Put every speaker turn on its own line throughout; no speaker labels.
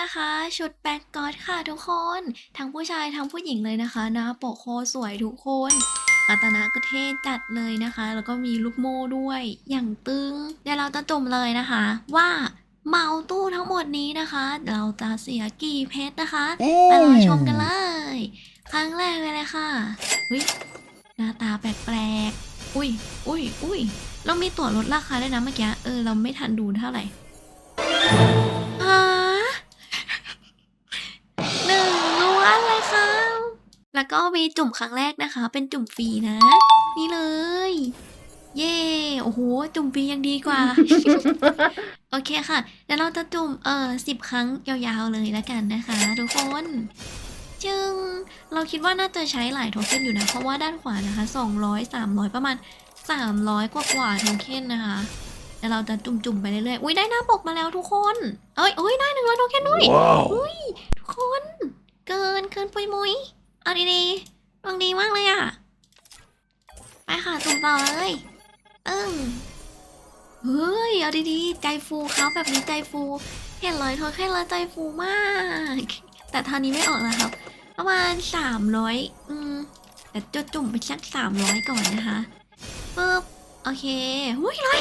นะคะ ชุดแบ็กกอดค่ะทุกคน ทั้งผู้ชายทั้งผู้หญิงเลยนะคะหน้าปกโคตรสวยทุกคนคาตานะก็เท่จัดเลยนะคะ แล้วก็มีลูกโม่ด้วย อย่างตึง เดี๋ยวเราจะจุ่มเลยนะคะ ว่าเมาตู้ทั้งหมดนี้นะคะ เราจะเสียกี่เพชรนะคะไปรอชมกันเลย ครั้งแรกเลยเลยค่ะวิหน้าตาแปลกๆ อุ้ยอุ้ยอุ้ยเรามีตั๋วลดราคาด้วยนะเมื่อกี้ เออ เราไม่ทันดูเท่าไหร่ แล้วก็มีจุ่มครั้งแรกนะคะ เป็นจุ่มฟรีนะ นี่เลย เย่โอ้โห จุ่มฟรียังดีกว่า โอเคค่ะเดี๋ยวเราจะจุ่มเออสิบครั้งยาวๆเลยแล้วกันนะคะ ทุกคนจึงเราคิดว่าน่าจะใช้หลายโทเค็นอยู่นะ เพราะว่าด้านขวานะคะ 200 300 ประมาณ 300 กว่ากว่าๆโทเค็นนะคะเดี๋ยวเราจะจุ่มๆไปเรื่อยๆ อุ้ยได้หน้าปกมาแล้วทุกคน เอ้ยเอ้ยได้หนึ่งร้อยโทเค็นด้วย
Wow.
อุ้ยทุกคน เกินเกินปุยมุย เอาดีๆดวงดีมากเลยอะ ไปค่ะจุ่มต่อเลยตึ้งเฮ้ย เอาดีๆ ใจฟูครับแบบนี้ใจฟู เห็นรอยโทเค็นแล้วใจฟูมาก แต่ทานี้ไม่ออกแล้วครับ ประมาณสามร้อยอืมแต่จะจุ่มไปสักสามร้อยก่อนนะคะปึ๊บโอเคหุ้ยร้อย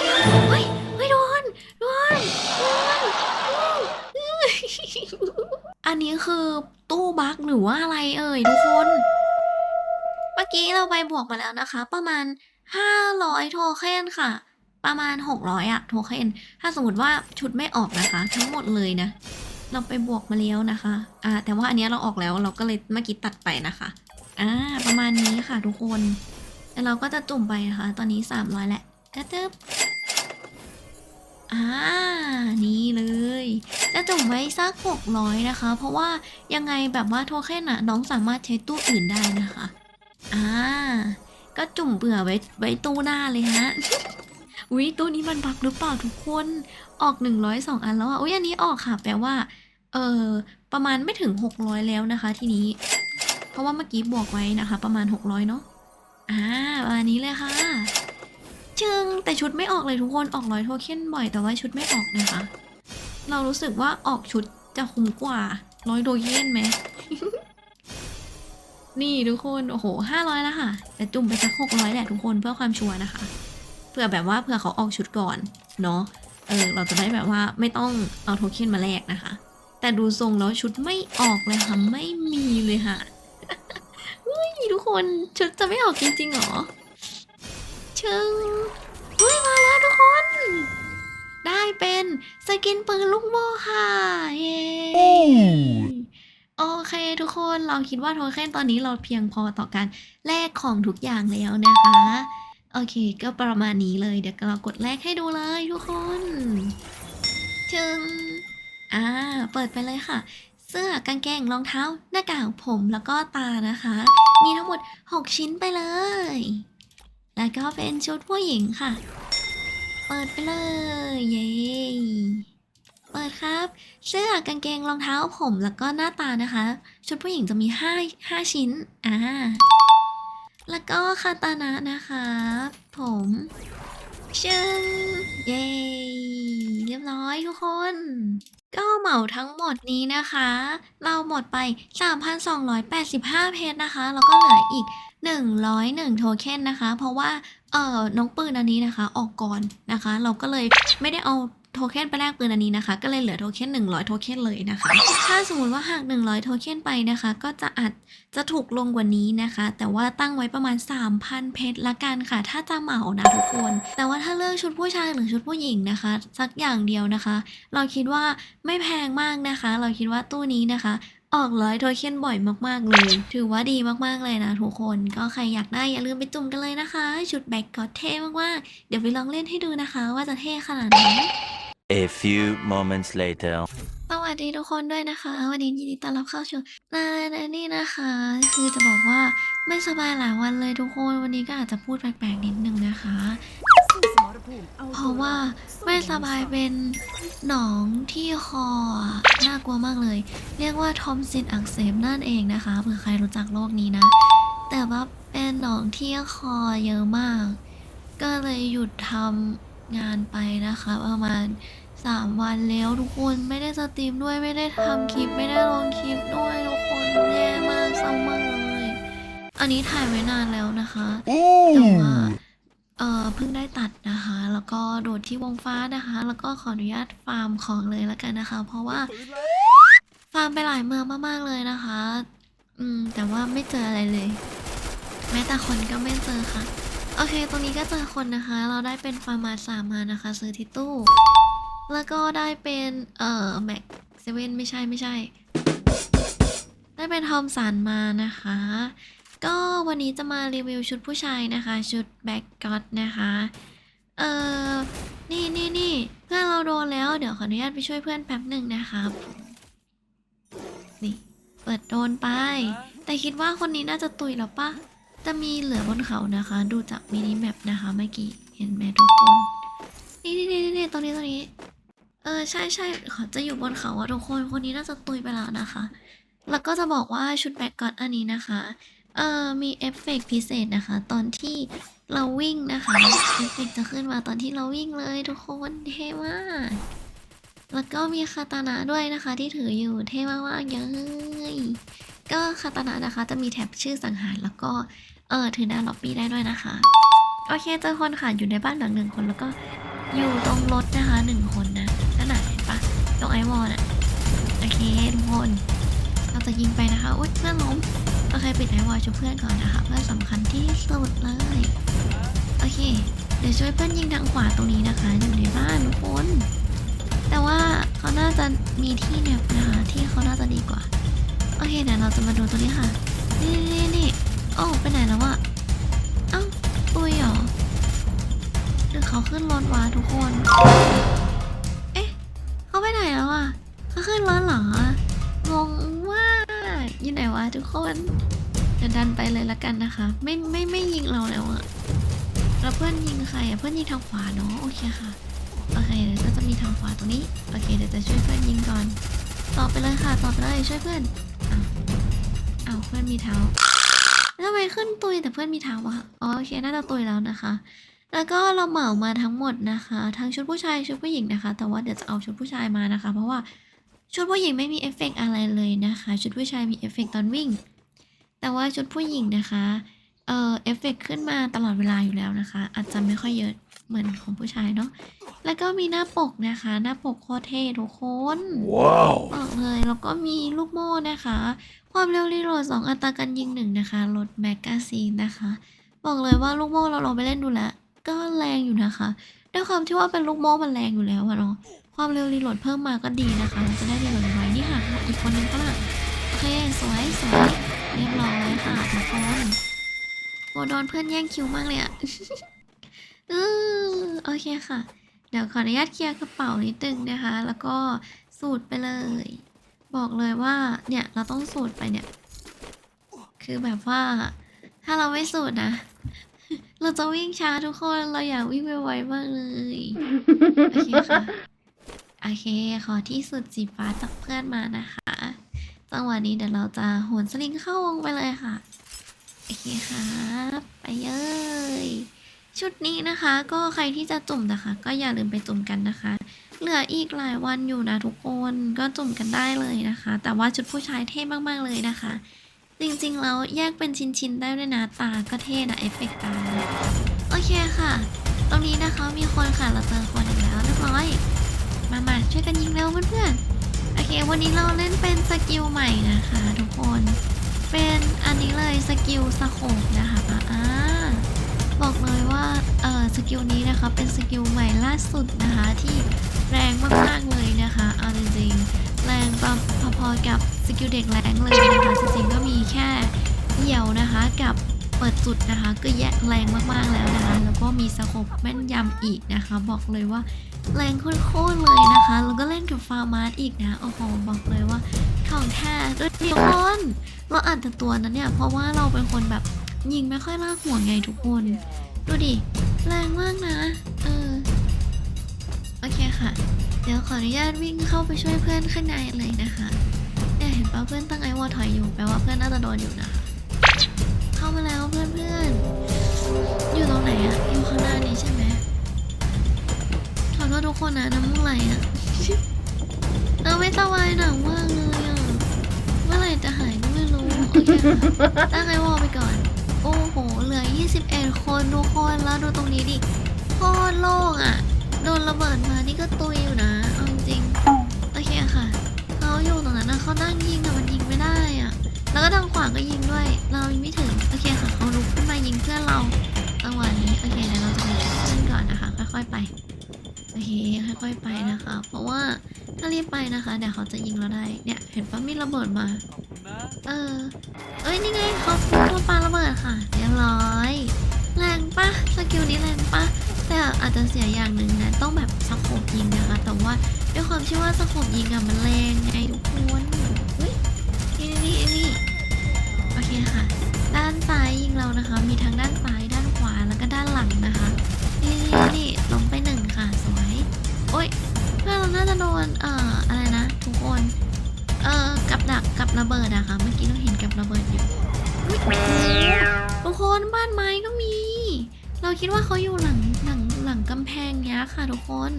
เฮ้ยเฮ้ยโดนโดนโดนอันนี้คือ ตู้บั๊กหรือว่าอะไรเอ่ยทุกคน เมื่อกี้เราไปบวกมาแล้วนะคะ ประมาณ 500 โทเค็นค่ะ ประมาณ 600อะโทเค็นถ้าสมมติว่าชุดไม่ออกนะคะ ทั้งหมดเลยนะ เราไปบวกมาแล้วนะคะอ่าแต่ว่าอันนี้เราออกแล้วเราก็เลยเมื่อกี้ตัดไปนะคะอ่าประมาณนี้ค่ะทุกคนแล้วเราก็จะจุ่มไปนะคะ ตอนนี้ 300แหละตึ๊บตึ๊บ อ่า นี่เลยจะจุ่มไว้สัก600นะคะ เพราะว่ายังไงแบบว่าโทเค็นอะน้องสามารถใช้ตู้อื่นได้นะคะ อ่า ก็จุ่มเบื่อไว้ไว้ตู้หน้าเลยฮะอุ้ยตู้นี้มันบักหรือเปล่าทุกคน ออก 100 2อันแล้วอะอุ้ยอันนี้ออกค่ะ แปลว่า เออประมาณไม่ถึง 600 แล้วนะคะ ทีนี้ เพราะว่าเมื่อกี้บวกไว้นะคะ ประมาณ 600 เนาะอ่าประมาณนี้เลยค่ะ จึงแต่ชุดไม่ออกเลยทุกคนออกร้อยโทเค็นบ่อยแต่ว่าชุดไม่ออกนะคะ เรารู้สึกว่าออกชุดจะคุ้มกว่าร้อยโทเค็นไหมนี่ทุกคนโอ้โหห้าร้อยแล้วค่ะแต่จุ่มไปสักหกร้อยแหละทุกคนเพื่อความชัวร์นะคะเผื่อแบบว่าเผื่อเขาออกชุดก่อนเนาะเออเราจะได้แบบว่าไม่ต้องเอาโทเค็นมาแลกนะคะ แต่ดูทรงแล้วชุดไม่ออกเลยค่ะไม่มีเลยค่ะเฮ้ยทุกคนชุดจะไม่ออกจริงๆเหรอ ชึงเฮ้ยมาแล้วทุกคน ได้เป็นสกินปืนลูกโม่ค่ะเย้โอเคทุกคนเราคิดว่าโทเค็นตอนนี้เราเพียงพอต่อการแลกของทุกอย่างแล้วนะคะ โอเค ก็ประมาณนี้เลยเดี๋ยวเรากดแลกให้ดูเลยทุกคนจึงอ่าเปิดไปเลยค่ะเสื้อกางเกงรองเท้า หน้ากากผมแล้วก็ตานะคะ มีทั้งหมด 6 ชิ้นไปเลย แล้วก็เป็นชุดผู้หญิงค่ะ เปิดไปเลย เย้ เปิดครับ เสื้อกางเกงรองเท้าผมแล้วก็หน้าตานะคะ ชุดผู้หญิงจะมี5 5ชิ้น อ่า แล้วก็คาตานะนะคะ ผมชึงเย้เรียบร้อยทุกคน ก็เหมาทั้งหมดนี้นะคะ เราหมดไป 3,285 เพชรนะคะ แล้วก็เหลืออีก 101 โทเค็นนะคะ เพราะว่าเอ่อน้องปืนอันนี้นะคะ ออกก่อนนะคะ เราก็เลยไม่ได้เอาโทเค็นไปแลกปืนอันนี้นะคะ ก็เลยเหลือโทเค็น100 โทเค็นเลยนะคะ ถ้าสมมติว่าหาก 100 โทเค็นไปนะคะ ก็จะอาจจะถูกลงกว่านี้นะคะ แต่ว่าตั้งไว้ประมาณ 3,000 เพชรละกันค่ะ ถ้าจะเหมานะทุกคน แต่ว่าถ้าเลือกชุดผู้ชายหรือชุดผู้หญิงนะคะ สักอย่างเดียวนะคะ เราคิดว่าไม่แพงมากนะคะ เราคิดว่าตู้นี้นะคะ ออกร้อยโทเค็นบ่อยมากๆเลย ถือว่าดีมากๆเลยนะทุกคนก็ใครอยากได้อย่าลืมไปจุ่มกันเลยนะคะ ชุดแบ็กก็เท่มากๆ เดี๋ยวไปลองเล่นให้ดูนะคะ ว่าจะเท่ขนาดไหน
A few moments later.
สวัสดีทุกคนด้วยนะคะ วันนี้ยินดีต้อนรับเข้าสู่นายนะนี่นะคะ คือจะบอกว่าไม่สบายหลายวันเลยทุกคนวันนี้ก็อาจจะพูดแปลกๆนิดนึงนะคะ เพราะว่าไม่สบายเป็นหนองที่คออะน่ากลัวมากเลย เรียกว่าทอมซินอักเสบนั่นเองนะคะเผื่อใครรู้จักโรคนี้นะ แต่ว่าเป็นหนองที่คอเยอะมาก ก็เลยหยุดทำงานไปนะคะประมาณสามวันแล้วทุกคนไม่ได้สตรีมด้วยไม่ได้ทำคลิปไม่ได้ลงคลิปด้วยทุกคนแย่มากเศร้ามากเลย อันนี้ถ่ายไว้นานแล้วนะคะแต่ว่า เออเพิ่งได้ตัดนะคะ แล้วก็โดดที่วงฟ้านะคะ แล้วก็ขออนุญาตฟาร์มของเลยแล้วกันนะคะ เพราะว่าฟาร์มไปหลายเมืองมากๆเลยนะคะ อืม แต่ว่าไม่เจออะไรเลย แม้แต่คนก็ไม่เจอค่ะ โอเค ตรงนี้ก็เจอคนนะคะ เราได้เป็นฟาร์มาสามมานะคะ ซื้อที่ตู้ แล้วก็ได้เป็นเอ่อแม็กเซเว่นไม่ใช่ไม่ใช่ ได้เป็นทอมสันมานะคะ ก็วันนี้จะมารีวิวชุดผู้ชายนะคะ ชุดแบ็กก็อตนะคะ เออนี่นี่นี่เพื่อนเราโดนแล้ว เดี๋ยวขออนุญาตไปช่วยเพื่อนแป๊บหนึ่งนะครับ นี่ เปิดโดนไป แต่คิดว่าคนนี้น่าจะตุยแล้วปะจะมีเหลือบนเขานะคะ ดูจากมินิแมปนะคะเมื่อกี้เห็นไหมทุกคน นี่นี่นี่นี่ตรงนี้ตรงนี้ เออใช่ใช่เขาจะอยู่บนเขาอะทุกคนคนนี้น่าจะตุยไปแล้วนะคะ แล้วก็จะบอกว่าชุดแบ็กกอตอันนี้นะคะ เอ่อมีเอฟเฟกต์พิเศษนะคะ ตอนที่เราวิ่งนะคะเอฟเฟกต์จะขึ้นมาตอนที่เราวิ่งเลยทุกคนเท่มาก แล้วก็มีคาตานะด้วยนะคะที่ถืออยู่เท่มากๆเลยก็คาตานะนะคะ จะมีแท็บชื่อสังหารแล้วก็เออถือหน้าล็อบบี้ได้ด้วยนะคะ โอเคเจอคนค่ะอยู่ในบ้านหลังหนึ่งคนแล้วก็อยู่ตรงรถนะคะหนึ่งคนนะนั่นไหนเห็นปะตรงไอวอลน่ะโอเคทุกคนเราจะยิงไปนะคะอุ้ยเพื่อนล้ม โอเคปิดไอวอลช่วยเพื่อนก่อนนะคะเพื่อนสำคัญที่สุดเลยโอเค เดี๋ยวช่วยเพื่อนยิงทางขวาตรงนี้นะคะอยู่ในบ้านทุกคนแต่ว่าเขาน่าจะมีที่แนบนะคะที่เขาน่าจะดีกว่าโอเคเดี๋ยวเราจะมาดูตัวนี้ค่ะนี่นี่นี่โอ้ไปไหนแล้วอะเอ้าตุยเหรอหรือเขาขึ้นรถวะทุกคน เอ๊ะเขาไปไหนแล้วอะเขาขึ้นรถเหรอ อยู่ไหนวะทุกคนเดี๋ยวดันไปเลยละกันนะคะ ไม่ไม่ไม่ยิงเราแล้วอะแล้วเพื่อนยิงใครอะเพื่อนยิงทางขวาเนาะโอเคค่ะโอเคเดี๋ยวก็จะมีทางขวาตรงนี้โอเคเดี๋ยวจะช่วยเพื่อนยิงก่อนต่อไปเลยค่ะต่อไปเลยช่วยเพื่อนอ้าวอ้าเพื่อนมีเท้าทำไมขึ้นตุยแต่เพื่อนมีเท้าวะอ๋อโอเคน่าจะตุยแล้วนะคะ แล้วก็เราเหมามาทั้งหมดนะคะ ทั้งชุดผู้ชายชุดผู้หญิงนะคะ แต่ว่าเดี๋ยวจะเอาชุดผู้ชายมานะคะ เพราะว่า ชุดผู้หญิงไม่มีเอฟเฟกต์อะไรเลยนะคะ ชุดผู้ชายมีเอฟเฟกต์ตอนวิ่ง แต่ว่าชุดผู้หญิงนะคะ เอ่อเอฟเฟกต์ขึ้นมาตลอดเวลาอยู่แล้วนะคะ อาจจะไม่ค่อยเยอะเหมือนของผู้ชายเนาะ แล้วก็มีหน้าปกนะคะ หน้าปกโคตรเท่ทุกคน
Wow.
บอกเลยแล้วก็มีลูกโม่นะคะ ความเร็วรีโหลด 2 อัตราการยิงหนึ่งนะคะลดแมกกาซีนนะคะ บอกเลยว่าลูกโม่เราลองไปเล่นดูแล้วก็แรงอยู่นะคะด้วยความที่ว่าเป็นลูกโม่มันแรงอยู่แล้วอะเนาะ ความเร็วรีโหลดเพิ่มมาก็ดีนะคะเราจะได้รีโหลดไวนี่ค่ะ อีกคนนึงก็ล่ะโอเคสวยสวยเรียบร้อยค่ะทุกคนโอ้โดนเพื่อนแย่งคิวมากเลยอะอือโอเคค่ะ เดี๋ยวขออนุญาตเคลียร์กระเป๋านิดนึงนะคะ แล้วก็สูตรไปเลย บอกเลยว่าเนี่ยเราต้องสูตรไปเนี่ย คือแบบว่า ถ้าเราไม่สูตรนะเราจะวิ่งช้าทุกคนเราอยากวิ่งไวๆมากเลย โอเคค่ะ อเค ขอที่สุดสีฟ้าจากเพื่อนมานะคะ จังหวะนี้เดี๋ยวเราจะโหนสลิงเข้าวงไปเลยค่ะ โอเคครับไปเลย ชุดนี้นะคะ ก็ใครที่จะจุ่มนะคะ ก็อย่าลืมไปจุ่มกันนะคะ เหลืออีกหลายวันอยู่นะทุกคน ก็จุ่มกันได้เลยนะคะ แต่ว่าชุดผู้ชายเท่มากๆเลยนะคะ จริงๆแล้วแยกเป็นชิ้นๆได้ด้วยนะ ตาก็เท่นะเอฟเฟกต์ตาโอเคค่ะ ตรงนี้นะคะมีคนค่ะ เราเจอคนอีกแล้วเรียบร้อย มามาช่วยกันยิงเร็วเพื่อนๆโอเค วันนี้เราเล่นเป็นสกิลใหม่นะคะทุกคน เป็นอันนี้เลยสกิลสโคปนะคะอ่าบอกเลยว่าเอ่อสกิลนี้นะคะเป็นสกิลใหม่ล่าสุดนะคะ ที่แรงมากๆเลยนะคะเอาจริงๆแรงพอๆกับสกิลเด็กแรงเลยนะคะจริงๆก็มีแค่เหี่ยวนะคะกับ เปิดจุดนะคะก็แยะแรงมากๆแล้วนะคะ แล้วก็มีสโคปแม่นยำอีกนะคะ บอกเลยว่าแรงโคตรๆเลยนะคะ แล้วก็เล่นกับฟาร์มาร์อีกนะโอ้โหบอกเลยว่าของแท้ด้วยทุกคนเราอ่านแต่ตัวนั้นเนี่ยเพราะว่าเราเป็นคนแบบยิงไม่ค่อยลากหัวไงทุกคน ดูดิแรงมากนะเออโอเคค่ะ เดี๋ยวขออนุญาตวิ่งเข้าไปช่วยเพื่อนข้างในเลยนะคะเนี่ยเห็นป่ะเพื่อนตั้งไอวอถอยอยู่แปลว่าเพื่อนน่าจะโดนอยู่นะคะ มาแล้วเพื่อนๆ อยู่ตรงไหนอะอยู่ข้างหน้านี้ใช่ไหมถอโทษทุกคนนะน้ำมูกไหลอะเออไม่สบายหนักมากเลยอะเมื่อไหร่จะหายก็ไม่รู้ โอเคค่ะตั้งไอวอลไปก่อน โอ้โห เหลือ 21 คนทุกคนแล้วดูตรงนี้ดิโคตรโล่งอะโดนระเบิดมานี่ก็ตุยอยู่นะเอาจริงโอเคค่ะ เขาอยู่ตรงนั้นนะเขานั่งยิงอะมันยิงไม่ได้อะ แล้วก็ทางขวาก็ยิงด้วย เรายิงไม่ถึง โอเคค่ะเขาลุกขึ้นมายิงเพื่อนเราจังหวะนี้ โอเคเดี๋ยวเราจะไปช่วยเพื่อนก่อนนะคะ ค่อยๆไป โอเค ค่อยๆไปนะคะ เพราะว่าถ้ารีบไปนะคะ เดี๋ยวเขาจะยิงเราได้ เนี่ย เห็นปะมีระเบิดมา เออ เอ้ย นี่ไงเขาเขาปาระเบิดค่ะ เรียบร้อย แรงปะสกิลนี้แรงปะแต่อาจจะเสียอย่างหนึ่งนะ ต้องแบบสโคบยิงนะคะ แต่ว่าด้วยความที่ว่าสโคบยิงอะมันแรงไงทุกคน โอเคค่ะด้านซ้ายยิงเรานะคะ มีทั้งด้านซ้ายด้านขวาแล้วก็ด้านหลังนะคะ นี่นี่นี่ลงไปหนึ่งค่ะสวยโอ้ยเพื่อนเราน่าจะโดนเอ่ออะไรนะทุกคนเอ่อกับดักกับระเบิดอะค่ะเมื่อกี้เราเห็นกับระเบิดอยู่อุ๊ยทุกคนบ้านไม้ก็มี เราคิดว่าเขาอยู่หลังหลังหลังกำแพงเนี้ยค่ะทุกคน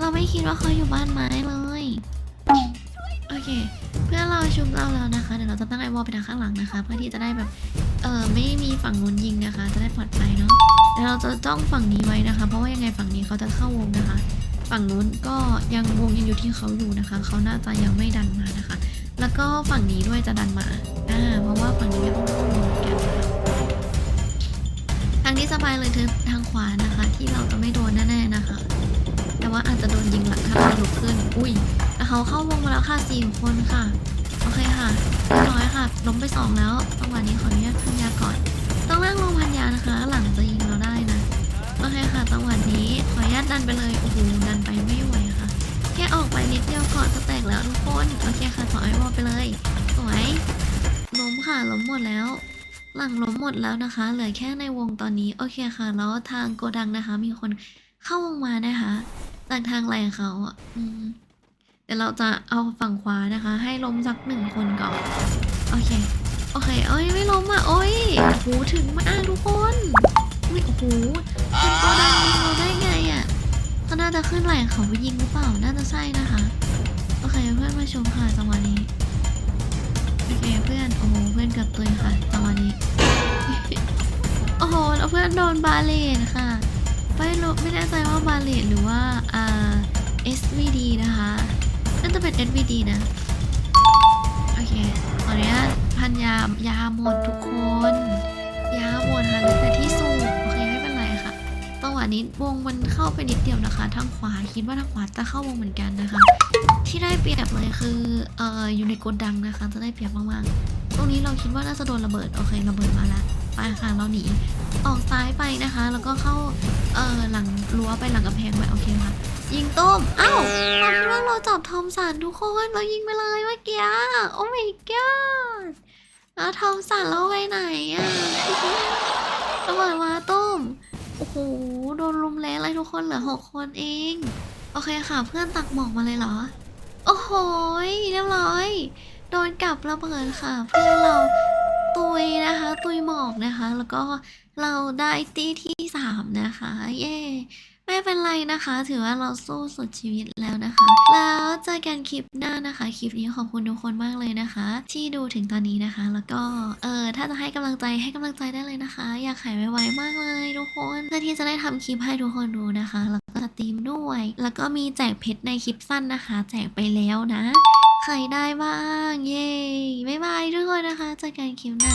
เราไม่คิดว่าเขาอยู่บ้านไม้เลยโอ เคเพื่อนเราชุบเราแล้วนะคะ เดี๋ยวเราจะตั้งไอวอลไปทางข้างหลังนะคะ เพื่อที่จะได้แบบ เออไม่มีฝั่งนู้นยิงนะคะ จะได้ปลอดภัยเนาะเดี๋ยวเราจะจ้องฝั่งนี้ไว้นะคะ เพราะว่ายังไงฝั่งนี้เขาจะเข้าวงนะคะ ฝั่งนู้นก็ยังวงยังอยู่ที่เขาอยู่นะคะ เขาน่าจะยังไม่ดันมานะคะ แล้วก็ฝั่งนี้ด้วยจะดันมา อ่า เพราะว่าฝั่งนี้ก็ต้องเข้าวงเหมือนกันนะคะทางที่สบายเลยคือทางขวานะคะ ที่เราจะไม่โดนแน่ๆนะคะ แต่ว่าอาจจะโดนยิงหลังถ้าเราลุกขึ้น อุ้ย เขาเข้าวงมาแล้วค่ะสี่คนค่ะ โอเคค่ะเรียบร้อยค่ะ ล้มไปสองแล้วจังหวะนี้ขออนุญาตพันยาก่อน ต้องนั่งลงพันยานะคะ หลังจะยิงเราได้นะ โอเคค่ะจังหวะนี้ขออนุญาตดันไปเลย โอ้โห ดันไปไม่ไหวค่ะ แค่ออกไปนิดเดียวก่อนจะแตกแล้วทุกคน โอเคค่ะต่อไอวอลไปเลย สวย ล้มค่ะ ล้มหมดแล้วหลังล้มหมดแล้วนะคะ เหลือแค่ในวงตอนนี้โอเคค่ะ แล้วทางโกดังนะคะ มีคนเข้าวงมานะคะจากทางไหลเขาอืม เดี๋ยวเราจะเอาฝั่งขวานะคะ ให้ล้มสักหนึ่งคนก่อน โอเค โอเค เอ้ยไม่ล้มอะโอ้ยโอ้โหถึงมากทุกคนอุ้ยโอ้โหเป็นโกดังยิงเราได้ไงอะเขาน่าจะขึ้นไหล่เขาไปยิงหรือเปล่า น่าจะใช่นะคะ โอเคเพื่อนมาชมค่ะจังหวะนี้ โอเคเพื่อน โอ้โหเพื่อนกับตัวค่ะจังหวะนี้ โอ้โหเพื่อนโดนบาเลนค่ะ ไม่รู้ไม่แน่ใจว่าบาเลนหรือว่าอ่า SVD นะคะ น่าจะเป็น SVD นะ โอเคขออนุญาตพันยายาหมดทุกคน ยาหมดค่ะแต่ที่สูบโอเคไม่เป็นไรค่ะจังหวะนี้วงมันเข้าไปนิดเดียวนะคะ ทางขวาคิดว่าทางขวาจะเข้าวงเหมือนกันนะคะ ที่ได้เปรียบเลยคือเอ่ออยู่ในโกดังนะคะ จะได้เปรียบมากๆตรงนี้เราคิดว่าน่าจะโดนระเบิดโอเคระเบิดมาล้วไปค่ะเราหนีออกซ้ายไปนะคะ แล้วก็เข้าเอ่อหลังรั้วไปหลังกำแพงไปโอเคค่ะ ยิงต้มเอ้าเราคิดว่าเราจับทอมสันทุกคนเรายิงไปเลยเมื่อกี้โอ้ my god แล้วทอมสันเราไปไหนอะระเบิดมาต้มโอ้โหโดนลุมแรงเลยทุกคนเหลือหกคนเอง โอเคค่ะเพื่อนตักหมอกมาเลยเหรอ โอ้โหยเรียบร้อย โดนกลับระเบิดค่ะ เพื่อนเราตุยนะคะ ตุยหมอกนะคะ แล้วก็เราได้ตีที่สามนะคะ เย้ ไม่เป็นไรนะคะ ถือว่าเราสู้สุดชีวิตแล้วนะคะ แล้วเจอกันคลิปหน้านะคะ คลิปนี้ขอบคุณทุกคนมากเลยนะคะ ที่ดูถึงตอนนี้นะคะ แล้วก็เออถ้าจะให้กำลังใจให้กำลังใจได้เลยนะคะ อยากหายไวๆมากเลยทุกคนเพื่อที่จะได้ทำคลิปให้ทุกคนดูนะคะ แล้วก็สตรีมด้วย แล้วก็มีแจกเพชรในคลิปสั้นนะคะ แจกไปแล้วนะ ใครได้บ้าง เย้บ๊ายบายทุกคนนะคะเจอกันคลิปหน้า